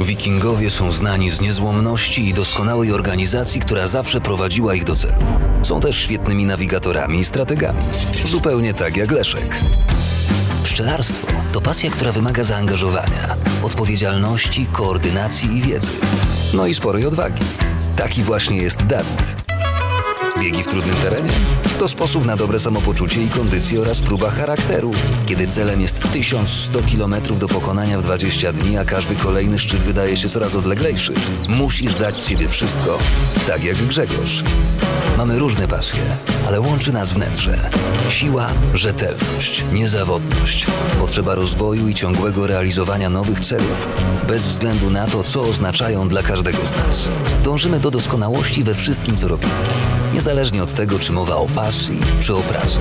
Wikingowie są znani z niezłomności i doskonałej organizacji, która zawsze prowadziła ich do celu. Są też świetnymi nawigatorami i strategami. Zupełnie tak jak Leszek. Pszczelarstwo to pasja, która wymaga zaangażowania, odpowiedzialności, koordynacji i wiedzy. No i sporej odwagi. Taki właśnie jest Dawid. Biegi w trudnym terenie? To sposób na dobre samopoczucie i kondycję oraz próba charakteru. Kiedy celem jest 1100 km do pokonania w 20 dni, a każdy kolejny szczyt wydaje się coraz odleglejszy, musisz dać z siebie wszystko. Tak jak Grzegorz. Mamy różne pasje, ale łączy nas wnętrze. Siła, rzetelność, niezawodność, potrzeba rozwoju i ciągłego realizowania nowych celów, bez względu na to, co oznaczają dla każdego z nas. Dążymy do doskonałości we wszystkim, co robimy, niezależnie od tego, czy mowa o pasji, czy o pracy.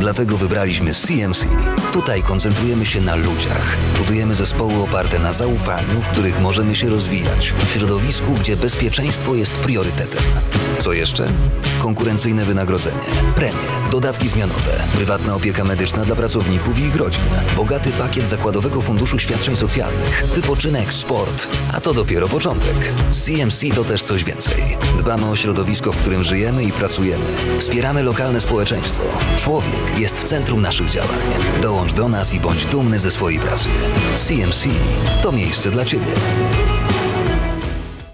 Dlatego wybraliśmy CMC. Tutaj koncentrujemy się na ludziach. Budujemy zespoły oparte na zaufaniu, w których możemy się rozwijać, w środowisku, gdzie bezpieczeństwo jest priorytetem. Co jeszcze? Konkurencyjne wynagrodzenie, premie, dodatki zmianowe, prywatna opieka medyczna dla pracowników i ich rodzin, bogaty pakiet zakładowego funduszu świadczeń socjalnych, wypoczynek, sport, a to dopiero początek. CMC to też coś więcej. Dbamy o środowisko, w którym żyjemy i pracujemy. Wspieramy lokalne społeczeństwo. Człowiek jest w centrum naszych działań. Dołącz do nas i bądź dumny ze swojej pracy. CMC to miejsce dla Ciebie.